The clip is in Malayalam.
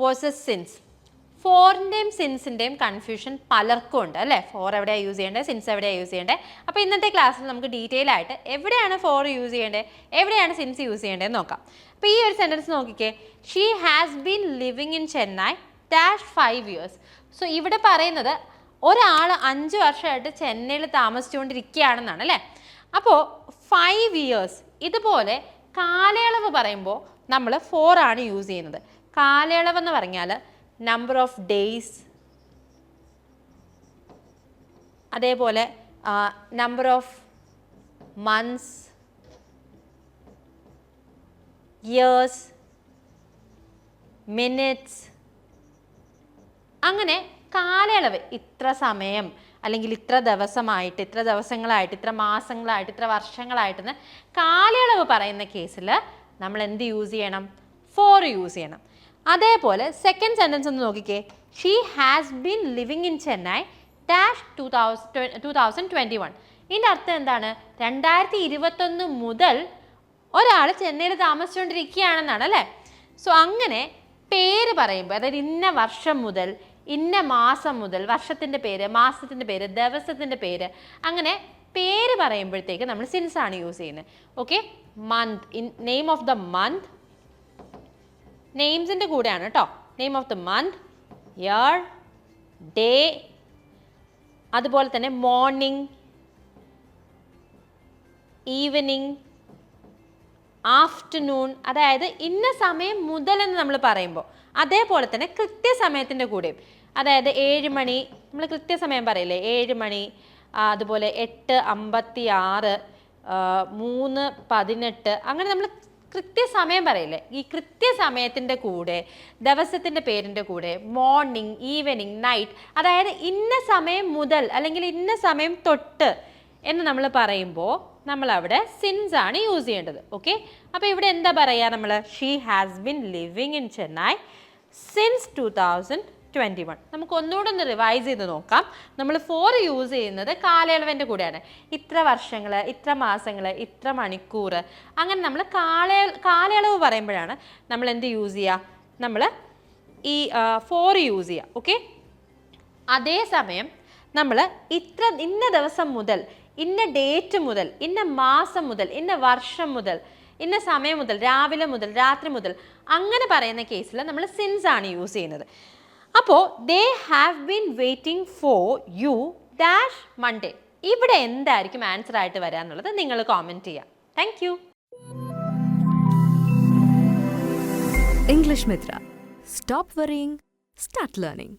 വേഴ്സസ് സിൻസ് ഫോറിന്റെയും സിൻസിന്റെയും കൺഫ്യൂഷൻ പലർക്കും ഉണ്ട് അല്ലേ? ഫോർ എവിടെയാണ് യൂസ് ചെയ്യേണ്ടത്? സിൻസ് എവിടെയാണ് യൂസ് ചെയ്യേണ്ടത്? അപ്പോൾ ഇന്നത്തെ ക്ലാസ്സിൽ നമുക്ക് ഡീറ്റെയിൽ ആയിട്ട് എവിടെയാണ് ഫോർ യൂസ് ചെയ്യേണ്ടത്? എവിടെയാണ് സിൻസ് യൂസ് ചെയ്യേണ്ടതെന്ന് നോക്കാം. അപ്പോൾ ഈ ഒരു സെന്റൻസ് നോക്കിക്കേ. She has been living in Chennai dash five years so ഇവിടെ പറയുന്നത് ഒരാൾ അഞ്ച് വർഷമായിട്ട് ചെന്നൈയിൽ താമസിച്ചുകൊണ്ടിരിക്കുകയാണെന്നാണ് അല്ലേ? അപ്പോൾ ഫൈവ് ഇയേഴ്സ് ഇതുപോലെ കാലയളവ് പറയുമ്പോൾ നമ്മൾ ഫോർ ആണ് യൂസ് ചെയ്യുന്നത്. കാലയളവ് എന്ന് പറഞ്ഞാൽ നമ്പർ ഓഫ് ഡേയ്സ് അതേപോലെ number of months years minutes അങ്ങനെ കാലയളവ് ഇത്ര സമയം അല്ലെങ്കിൽ ഇത്ര ദിവസമായിട്ട് ഇത്ര ദിവസങ്ങളായിട്ട് ഇത്ര മാസങ്ങളായിട്ട് ഇത്ര വർഷങ്ങളായിട്ടെന്ന് കാലയളവ് പറയുന്ന കേസിൽ നമ്മൾ എന്ത് യൂസ് ചെയ്യണം? ഫോർ യൂസ് ചെയ്യണം. അതേപോലെ സെക്കൻഡ് സെന്റൻസ് ഒന്ന് നോക്കിക്കേ. She has been living in Chennai dash two thousand two thousand twenty one ഇതിന്റെ അർത്ഥം എന്താണ്? രണ്ടായിരത്തി ഇരുപത്തൊന്ന് മുതൽ ഒരാൾ ചെന്നൈയിൽ താമസിച്ചുകൊണ്ടിരിക്കുകയാണെന്നാണ് അല്ലേ? സോ അങ്ങനെ പേര് പറയുമ്പോൾ അതായത് ഇന്ന വർഷം മുതൽ ഇന്ന മാസം മുതൽ വർഷത്തിന്റെ പേര് മാസത്തിന്റെ പേര് ദിവസത്തിന്റെ പേര് അങ്ങനെ പേര് പറയുമ്പോഴത്തേക്ക് നമ്മൾ സിൻസ് ആണ് യൂസ് ചെയ്യുന്നത്. Okay month in name of the month നെയിംസിന്റെ കൂടെയാണ് കേട്ടോ name of the month year day അതുപോലെ തന്നെ മോർണിംഗ് ഈവനിങ് ആഫ്റ്റർനൂൺ അതായത് ഇന്ന സമയം മുതലെന്ന് നമ്മൾ പറയുമ്പോൾ അതേപോലെ തന്നെ കൃത്യസമയത്തിന്റെ കൂടെയും. അതായത് ഏഴ് മണി നമ്മൾ കൃത്യസമയം പറയില്ലേ? ഏഴ് മണി അതുപോലെ എട്ട് അമ്പത്തി ആറ് മൂന്ന് പതിനെട്ട് അങ്ങനെ നമ്മൾ കൃത്യസമയം പറയില്ലേ? ഈ കൃത്യസമയത്തിന്റെ കൂടെ ദിവസത്തിന്റെ പേരിന്റെ കൂടെ മോർണിംഗ് ഈവനിങ് നൈറ്റ് അതായത് ഇന്ന സമയം മുതൽ അല്ലെങ്കിൽ ഇന്ന സമയം തൊട്ട് എന്ന് നമ്മൾ പറയുമ്പോൾ നമ്മൾ അവിടെ സിൻസ് ആണ് യൂസ് ചെയ്യേണ്ടത്. ഓക്കെ അപ്പോൾ ഇവിടെ എന്താ പറയുക നമ്മൾ? She has been living in Chennai since two thousand twenty one നമുക്ക് ഒന്നുകൂടെ ഒന്ന് റിവൈസ് ചെയ്ത് നോക്കാം. നമ്മൾ ഫോർ യൂസ് ചെയ്യുന്നത് കാലയളവിന്റെ കൂടെയാണ്. ഇത്ര വർഷങ്ങൾ ഇത്ര മാസങ്ങൾ ഇത്ര മണിക്കൂർ അങ്ങനെ നമ്മൾ കാലയ കാലയളവ് പറയുമ്പോഴാണ് നമ്മൾ എന്ത് യൂസ് ചെയ്യുക നമ്മൾ ഈ ഫോർ യൂസ് ചെയ്യുക ഓക്കെ അതേസമയം നമ്മൾ ഇത്ര ഇന്ന ദിവസം മുതൽ ഇന്ന ഡേറ്റ് മുതൽ ഇന്ന മാസം മുതൽ ഇന്ന വർഷം മുതൽ ഇന്ന സമയം മുതൽ രാവിലെ മുതൽ രാത്രി മുതൽ അങ്ങനെ പറയുന്ന കേസിൽ നമ്മൾ സിൻസ് ആണ് യൂസ് ചെയ്യുന്നത്. അപ്പോൾ they have been waiting for you dash Monday ഇവിടെ എന്തായിരിക്കും ആൻസർ ആയിട്ട് വരാന്നുള്ളത് നിങ്ങൾ കോമെന്റ് ചെയ്യാം. Thank you English Mitra stop worrying start learning.